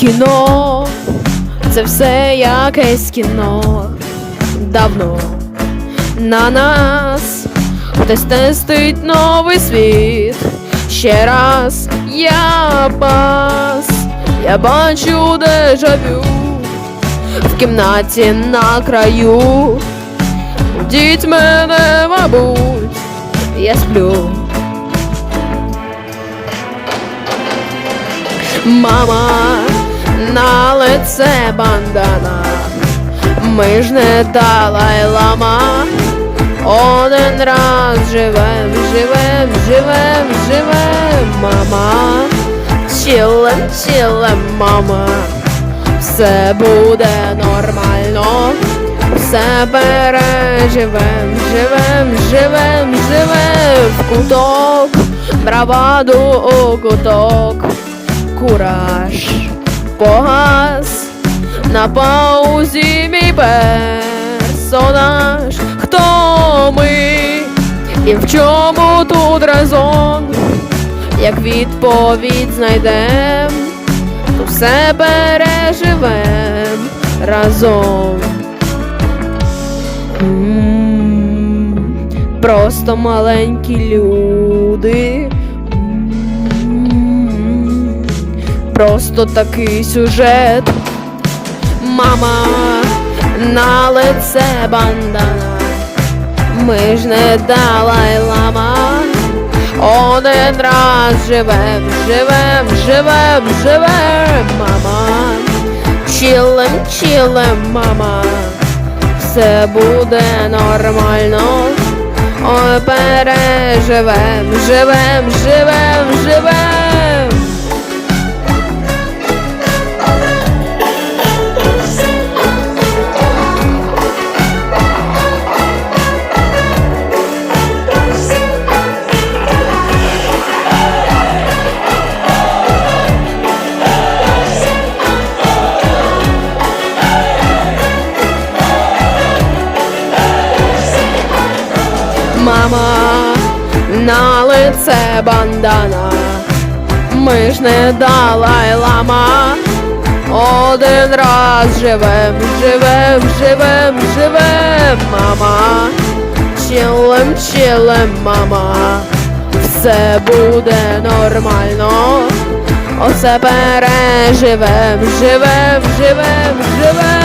Кіно, це все якесь кіно давно на нас хтось тестить новий світ. Ще раз я пас, я бачу дежавю в кімнаті на краю. Діть мене, мабуть, я сплю. Мама, на лице бандана, ми ж не Далай лама. Один раз живем, живем, живем, живем, мама. Чилем, чилем, мама. Все буде нормально. Все переживем, живем, живем, живем в куток, браваду у куток, кураж погас, на паузі мій персонаж, хто ми? І в чому тут резон, як відповідь знайдем, то все переживем разом. Просто маленькі люди. Просто такий сюжет. Мама на лице бандана. Ми ж не Далай лама. Один раз живем, живем, живем, живем, мама. Чилем, чилем, мама. Все буде нормально. Ой, переживем, живем, живем, живем. Мама, на лице бандана, ми ж не Далай лама. Один раз живем, живем, живем, живем, мама. Чилем, чилем, мама. Все буде нормально. Оце переживем, живем, живем, живем.